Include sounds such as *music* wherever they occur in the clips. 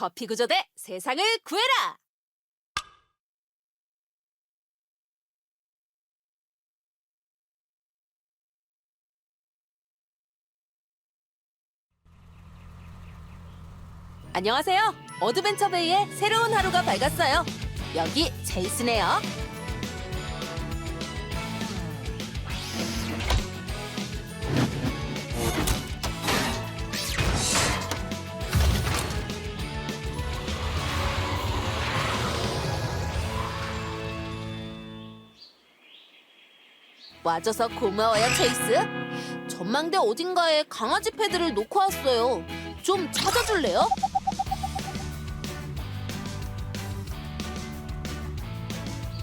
버피 구조 대 세상을 구해라! 안녕하세요. 어드벤처베이의 새로운 하루가 밝았어요. 여기 제이슨이에요. 와줘서 고마워요, 체이스. 전망대 어딘가에 강아지 패드를 놓고 왔어요. 좀 찾아줄래요?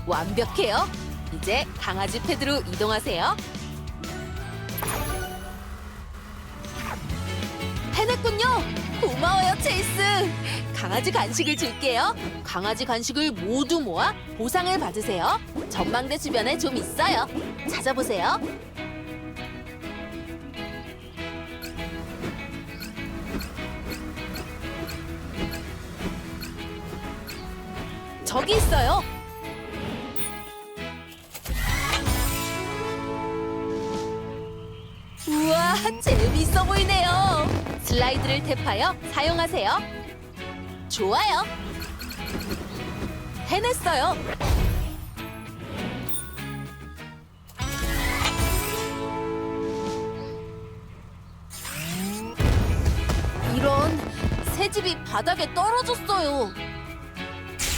완벽해요. 이제 강아지 패드로 이동하세요. 해냈군요. 고마워요, 체이스. 강아지 간식을 줄게요. 강아지 간식을 모두 모아 보상을 받으세요. 전망대 주변에 좀 있어요. 찾아보세요. 저기 있어요. 재미있어 보이네요. 슬라이드를 탭하여 사용하세요. 좋아요. 해냈어요. 이런 새 집이 바닥에 떨어졌어요.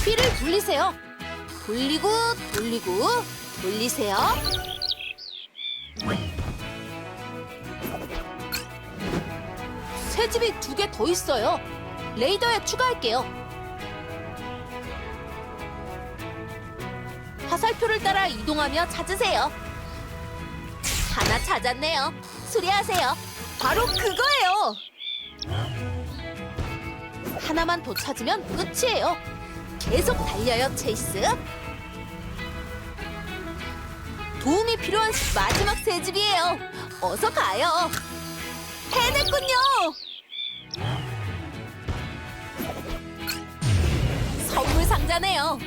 휠을 돌리세요. 돌리고 돌리고 돌리세요. 새 집이 두 개 더 있어요. 레이더에 추가할게요. 화살표를 따라 이동하며 찾으세요. 하나 찾았네요. 수리하세요. 바로 그거예요. 하나만 더 찾으면 끝이에요. 계속 달려요, 체이스. 도움이 필요한 마지막 새 집이에요. 어서 가요. 해냈군요. 선물 상자네요.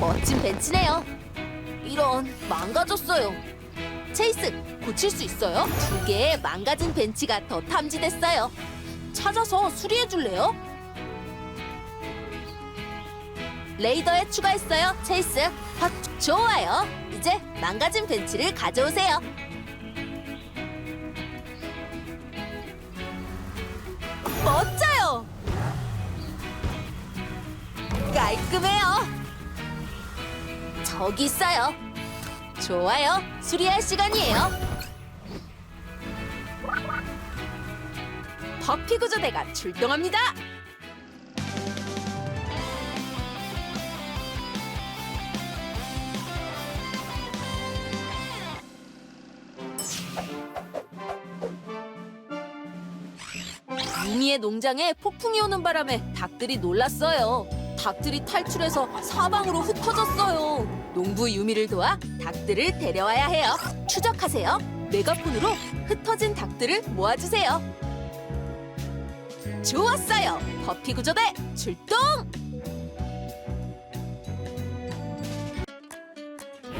멋진 벤치네요. 이런 망가졌어요. 체이스 고칠 수 있어요? 두 개의 망가진 벤치가 더 탐지됐어요. 찾아서 수리해 줄래요? 레이더에 추가했어요, 체이스. 아, 좋아요. 이제 망가진 벤치를 가져오세요. 저기 있어요. 좋아요. 수리할 시간이에요. 버피 구조대가 출동합니다. 유미의 농장에 폭풍이 오는 바람에 닭들이 놀랐어요. 닭들이 탈출해서 사방으로 흩어졌어요. 농부 유미를 도와 닭들을 데려와야 해요. 추적하세요. 메가폰으로 흩어진 닭들을 모아주세요. 좋았어요. 버피 구조대 출동!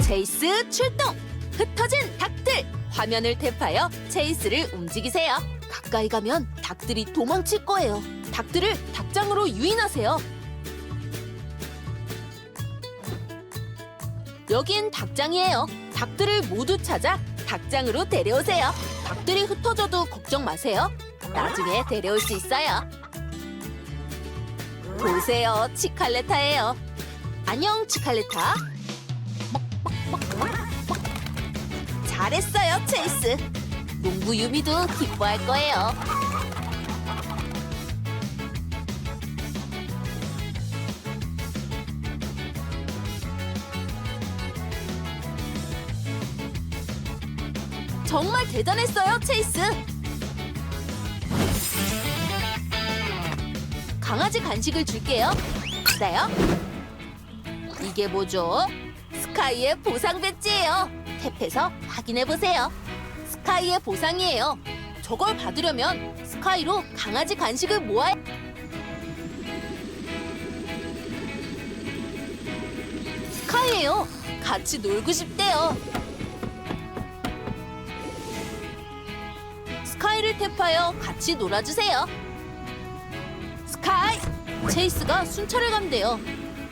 체이스 출동! 흩어진 닭들! 화면을 탭하여 체이스를 움직이세요. 가까이 가면 닭들이 도망칠 거예요. 닭들을 닭장으로 유인하세요. 여긴 닭장이에요. 닭들을 모두 찾아 닭장으로 데려오세요. 닭들이 흩어져도 걱정 마세요. 나중에 데려올 수 있어요. 보세요, 치칼레타예요. 안녕, 치칼레타. 잘했어요, 체이스. 농부 유미도 기뻐할 거예요. 정말 대단했어요, 체이스. 강아지 간식을 줄게요. 나요? 이게 뭐죠? 스카이의 보상 배지예요. 탭해서 확인해 보세요. 스카이의 보상이에요. 저걸 받으려면 스카이로 강아지 간식을 모아야 스카이예요. 같이 놀고 싶대요. 탭하여 같이 놀아주세요. 스카이! 체이스가 순찰을 간대요.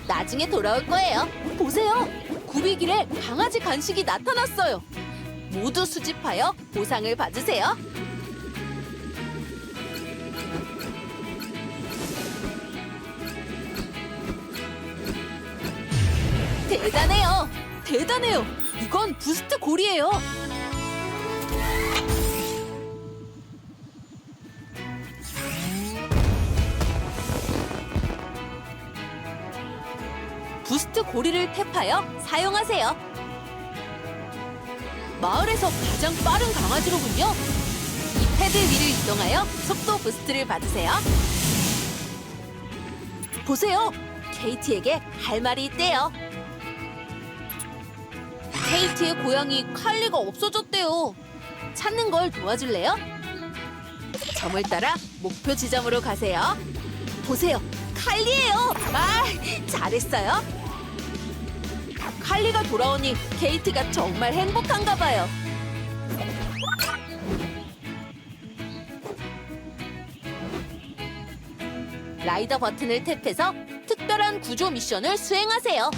나중에 돌아올 거예요. 보세요. 구비길에 강아지 간식이 나타났어요. 모두 수집하여 보상을 받으세요. 대단해요. 대단해요. 이건 부스트 골이에요. 고리를 탭하여 사용하세요. 마을에서 가장 빠른 강아지로군요. 이 패드 위를 이동하여 속도 부스트를 받으세요. 보세요. 케이티에게 할 말이 있대요. 케이티의 고양이 칼리가 없어졌대요. 찾는 걸 도와줄래요? 점을 따라 목표 지점으로 가세요. 보세요. 칼리예요. 아, 잘했어요. 칼리가 돌아오니 케이트가 정말 행복한가 봐요. 라이더 버튼을 탭해서 특별한 구조 미션을 수행하세요.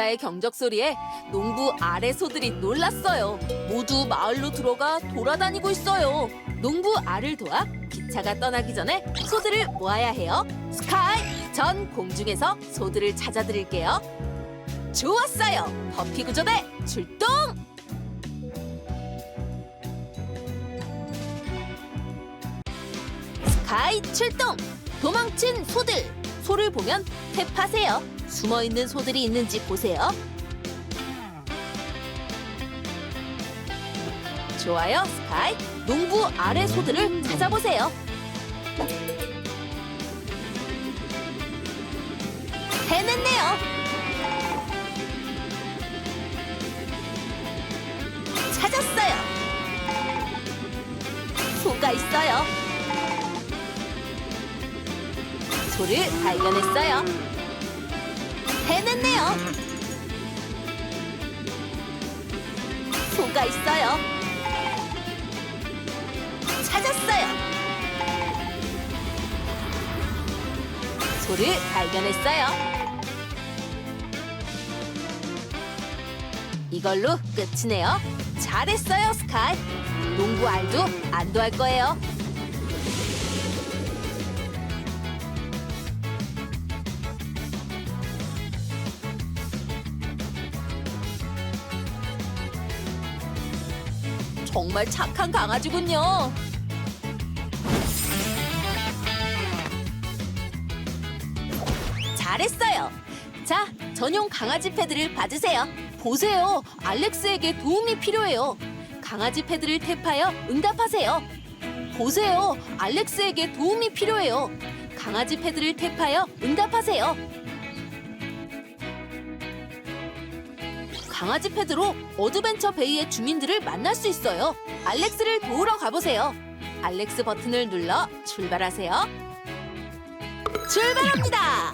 기차의 경적 소리에 농부 아래 소들이 놀랐어요. 모두 마을로 들어가 돌아다니고 있어요. 농부 알을 도와 기차가 떠나기 전에 소들을 모아야 해요. 스카이, 전 공중에서 소들을 찾아드릴게요. 좋았어요. 버피 구조대 출동! 스카이 출동! 도망친 소들! 소를 보면 탭하세요. 숨어 있는 소들이 있는지 보세요. 좋아요, 스카이. 농부 아래 소들을 찾아보세요. 해냈네요. 찾았어요. 소가 있어요. 소를 발견했어요. 해냈네요. 소가 있어요. 찾았어요. 소를 발견했어요. 이걸로 끝이네요. 잘했어요, 스카이. 농구 알도 안도할 거예요. 정말 착한 강아지군요. 잘했어요. 자, 전용 강아지 패드를 받으세요. 보세요. 알렉스에게 도움이 필요해요. 강아지 패드를 탭하여 응답하세요. 보세요. 알렉스에게 도움이 필요해요. 강아지 패드를 탭하여 응답하세요. 강아지 패드로 어드벤처 베이의 주민들을 만날 수 있어요. 알렉스를 도우러 가보세요. 알렉스 버튼을 눌러 출발하세요. 출발합니다!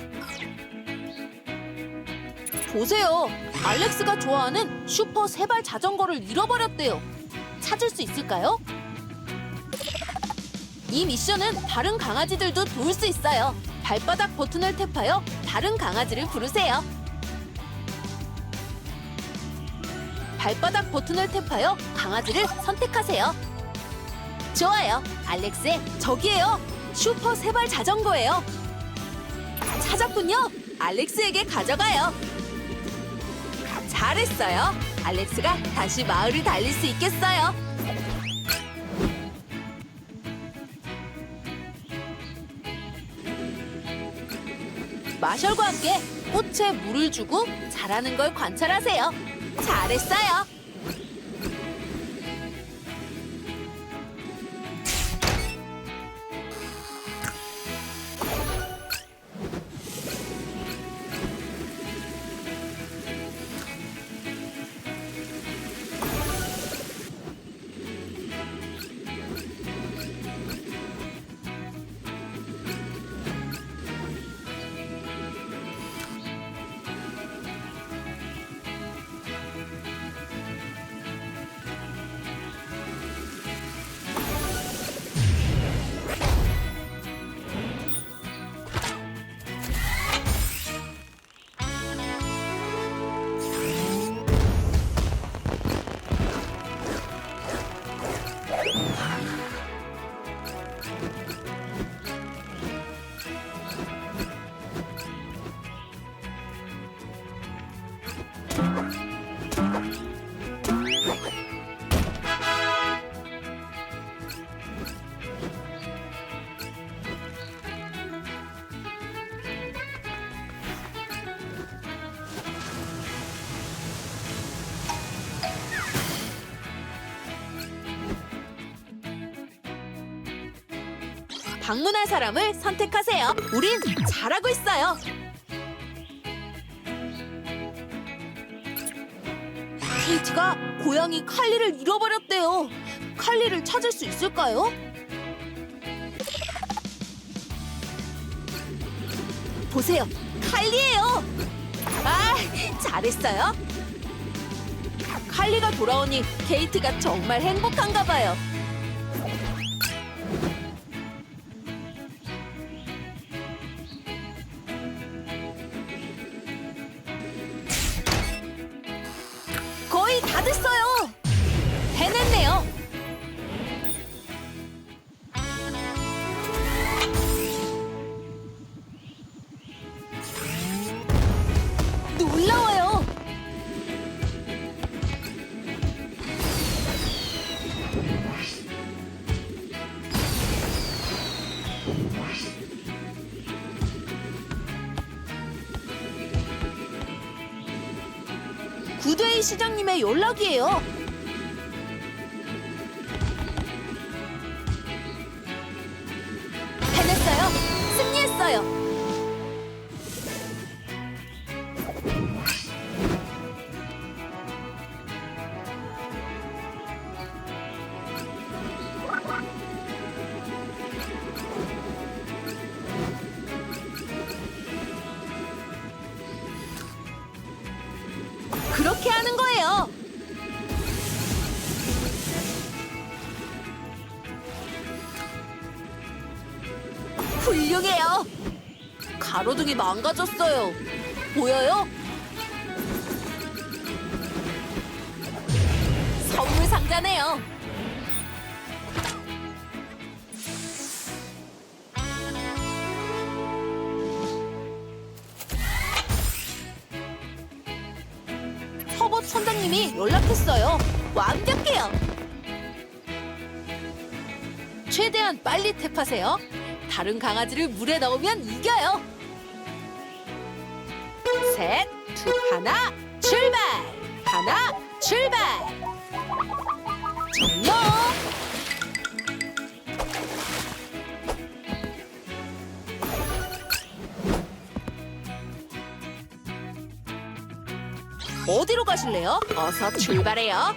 보세요. 알렉스가 좋아하는 슈퍼 세발 자전거를 잃어버렸대요. 찾을 수 있을까요? 이 미션은 다른 강아지들도 도울 수 있어요. 발바닥 버튼을 탭하여 다른 강아지를 부르세요. 발바닥 버튼을 탭하여 강아지를 선택하세요. 좋아요. 알렉스의 저기에요. 슈퍼 세발 자전거예요. 찾았군요. 알렉스에게 가져가요. 잘했어요. 알렉스가 다시 마을을 달릴 수 있겠어요. 마셜과 함께 꽃에 물을 주고 자라는 걸 관찰하세요. 잘했어요. 방문할 사람을 선택하세요. 우린 잘하고 있어요. 케이트가 고양이 칼리를 잃어버렸대요. 칼리를 찾을 수 있을까요? 보세요. 칼리예요. 아, 잘했어요. 칼리가 돌아오니 케이트가 정말 행복한가 봐요. 구대희 시장님의 연락이에요. 가로등이 망가졌어요. 보여요? 선물 상자네요. 서버 선장님이 연락했어요. 완벽해요. 최대한 빨리 탭하세요. 다른 강아지를 물에 넣으면 이겨요. 셋, 둘, 하나, 출발! 하나, 출발! 종료! 어디로 가실래요? 어서 출발해요.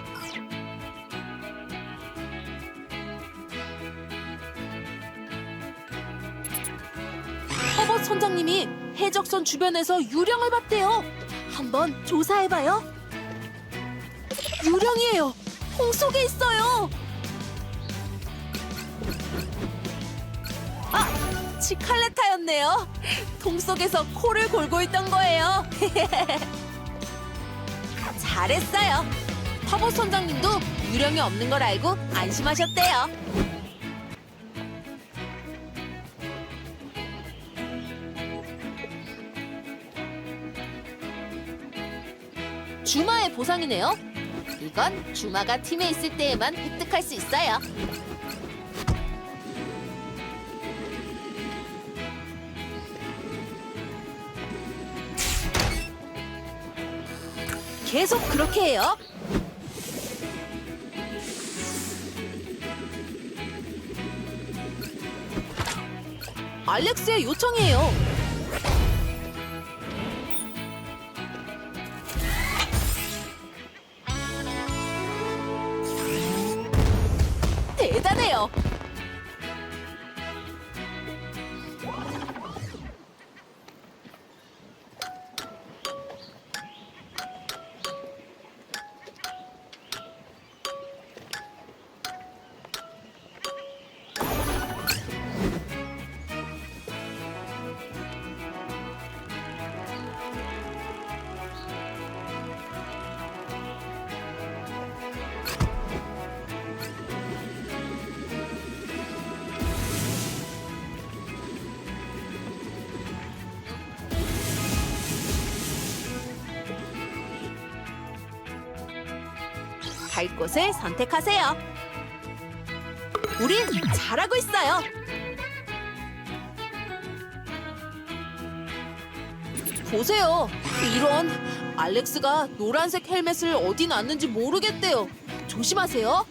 해적선 주변에서 유령을 봤대요. 한번 조사해봐요. 유령이에요. 통 속에 있어요. 아, 치칼레타였네요. 통 속에서 코를 골고 있던 거예요. *laughs* 잘했어요. 허버 선장님도 유령이 없는 걸 알고 안심하셨대요. 보상이네요. 이건 주마가 팀에 있을 때에만 획득할 수 있어요. 계속 그렇게 해요. 알렉스의 요청이에요. 갈 곳을 선택하세요. 우린 잘하고 있어요. 보세요. 이런 알렉스가 노란색 헬멧을 어디 놨는지 모르겠대요. 조심하세요.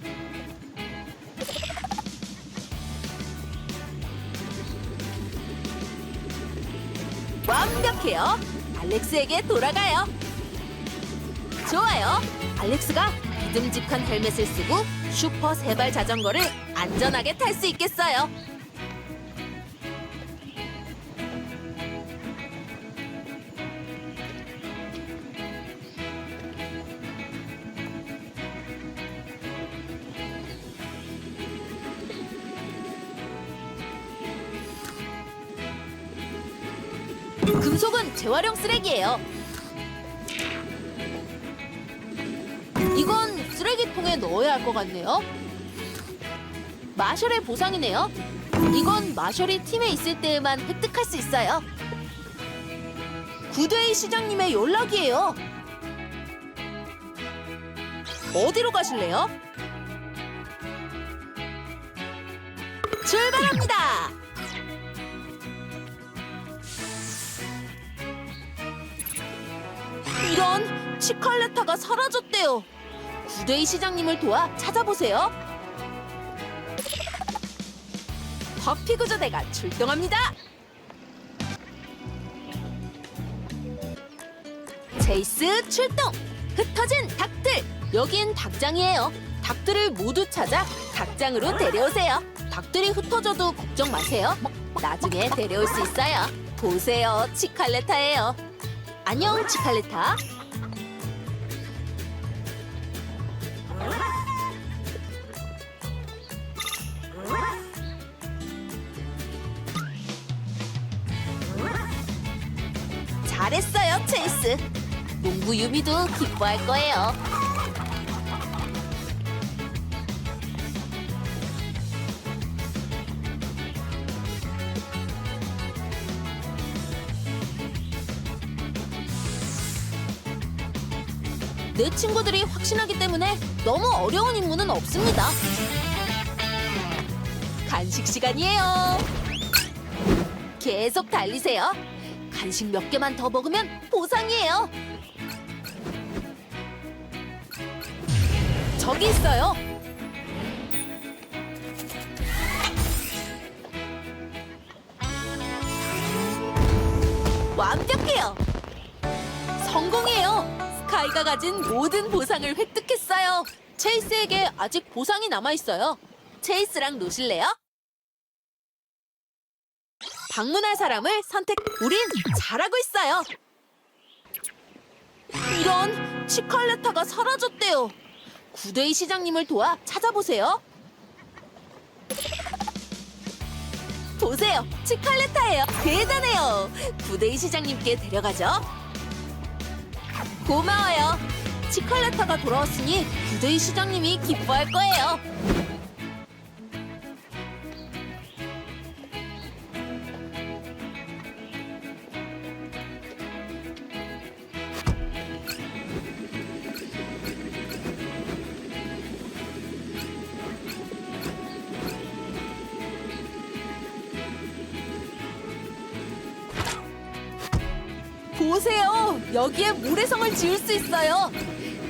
완벽해요. 알렉스에게 돌아가요. 좋아요. 알렉스가 믿음직한 헬멧을 쓰고 슈퍼 세발 자전거를 안전하게 탈 수 있겠어요. 금속은 재활용 쓰레기예요. 통에 넣어야 할 것 같네요. 마셜의 보상이네요. 이건 마셜이 팀에 있을 때에만 획득할 수 있어요. 구대의 시장님의 연락이에요. 어디로 가실래요? 출발합니다. 이런 치칼레타가 사라졌대요. 구대의 시장님을 도와 찾아보세요. 버피구조대가 출동합니다. 제이스 출동! 흩어진 닭들! 여긴 닭장이에요. 닭들을 모두 찾아 닭장으로 데려오세요. 닭들이 흩어져도 걱정 마세요. 나중에 데려올 수 있어요. 보세요, 치칼레타예요. 안녕, 치칼레타. 유미도 기뻐할 거예요. 내 친구들이 확신하기 때문에 너무 어려운 임무는 없습니다. 간식 시간이에요. 계속 달리세요. 간식 몇 개만 더 먹으면 보상이에요. 저기 있어요. 완벽해요. 성공이에요. 스카이가 가진 모든 보상을 획득했어요. 체이스에게 아직 보상이 남아 있어요. 체이스랑 노실래요? 방문할 사람을 선택. 우린 잘하고 있어요. 이런 치칼레타가 사라졌대요. 구데이 시장님을 도와 찾아보세요. 보세요, 치칼레타예요. 대단해요. 구데이 시장님께 데려가죠. 고마워요. 치칼레타가 돌아왔으니 구데이 시장님이 기뻐할 거예요. 여기에 모래성을 지을 수 있어요.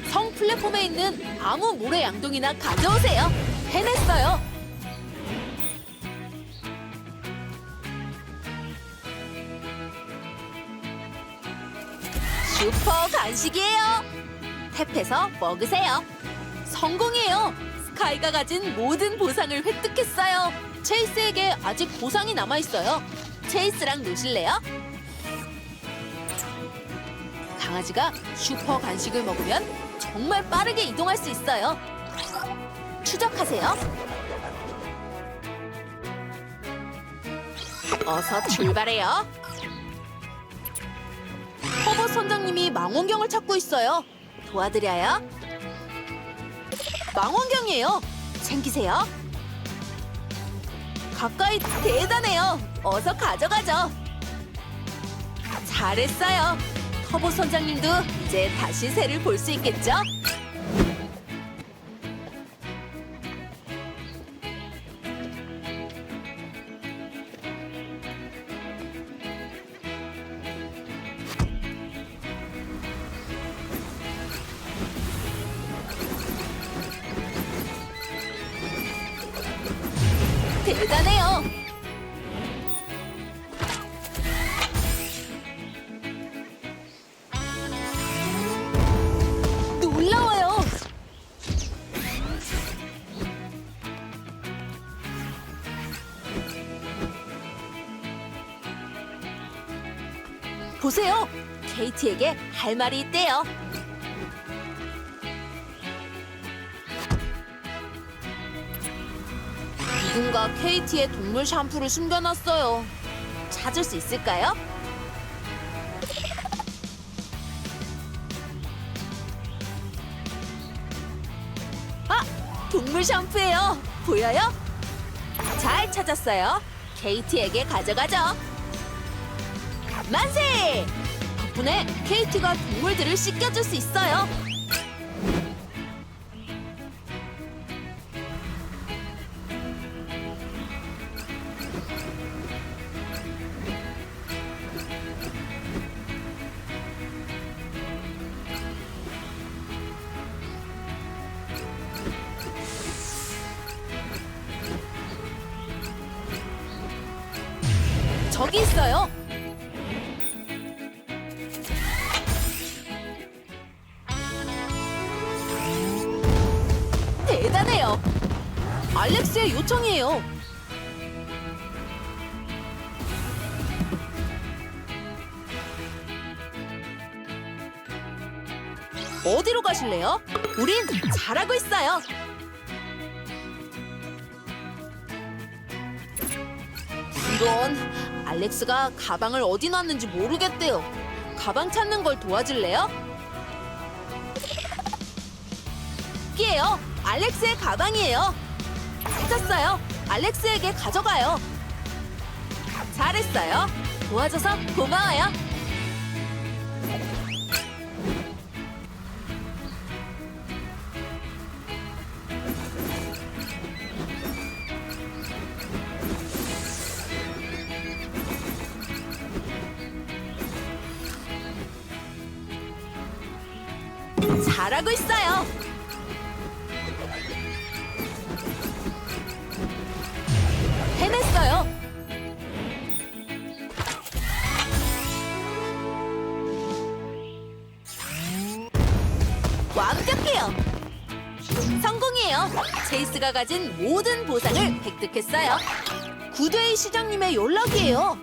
성 플랫폼에 있는 아무 모래 양동이나 가져오세요. 해냈어요. 슈퍼 간식이에요. 탭해서 먹으세요. 성공이에요. 스카이가 가진 모든 보상을 획득했어요. 체이스에게 아직 보상이 남아 있어요. 체이스랑 노실래요? 강아지가 슈퍼 간식을 먹으면 정말 빠르게 이동할 수 있어요. 추적하세요. 어서 출발해요. 허버 선장님이 망원경을 찾고 있어요. 도와드려요. 망원경이에요. 챙기세요. 가까이 대단해요. 어서 가져가죠. 잘했어요. 터보 선장님도 이제 다시 새를 볼 수 있겠죠? 할 말이 있대요. 누군가 케이티의 동물 샴푸를 숨겨놨어요. 찾을 수 있을까요? 아, 동물 샴푸예요. 보여요? 잘 찾았어요. 케이티에게 가져가죠. 만세! 덕분에 케이티가 동물들을 씻겨줄 수 있어요. 대단해요. 알렉스의 요청이에요. 어디로 가실래요? 우린 잘하고 있어요. 이런 알렉스가 가방을 어디 놨는지 모르겠대요. 가방 찾는 걸 도와줄래요? 여기에요. 알렉스의 가방이에요. 찾았어요. 알렉스에게 가져가요. 잘했어요. 도와줘서 고마워요. 잘하고 있어요. 체이스가 가진 모든 보상을 획득했어요. 구데이 시장님의 연락이에요.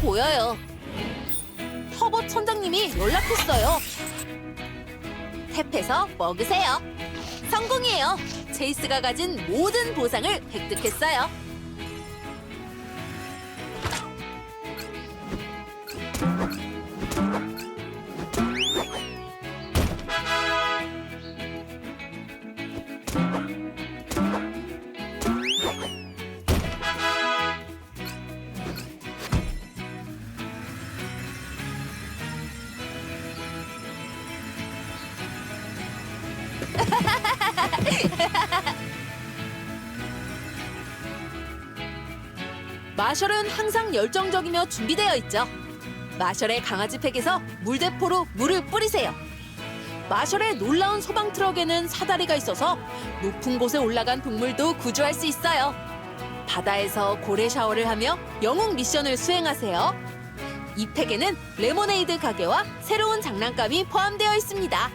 보여요. 터보 천장님이 연락했어요. 탭해서 먹으세요. 성공이에요. 체이스가 가진 모든 보상을 획득했어요. 항상 열정적이며 준비되어 있죠. 마셜의 강아지 팩에서 물대포로 물을 뿌리세요. 마셜의 놀라운 소방 트럭에는 사다리가 있어서 높은 곳에 올라간 동물도 구조할 수 있어요. 바다에서 고래 샤워를 하며 영웅 미션을 수행하세요. 이 팩에는 레모네이드 가게와 새로운 장난감이 포함되어 있습니다.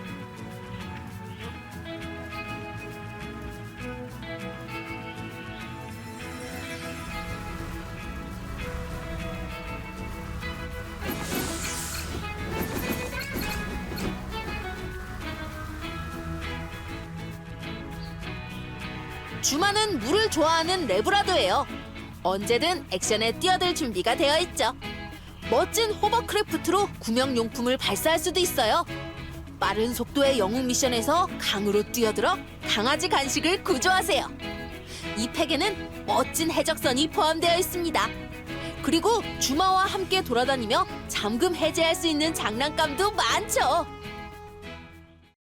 좋아하는 레브라도예요. 언제든 액션에 뛰어들 준비가 되어 있죠. 멋진 호버크래프트로 구명용품을 발사할 수도 있어요. 빠른 속도의 영웅 미션에서 강으로 뛰어들어 강아지 간식을 구조하세요. 이 팩에는 멋진 해적선이 포함되어 있습니다. 그리고 주마와 함께 돌아다니며 잠금 해제할 수 있는 장난감도 많죠.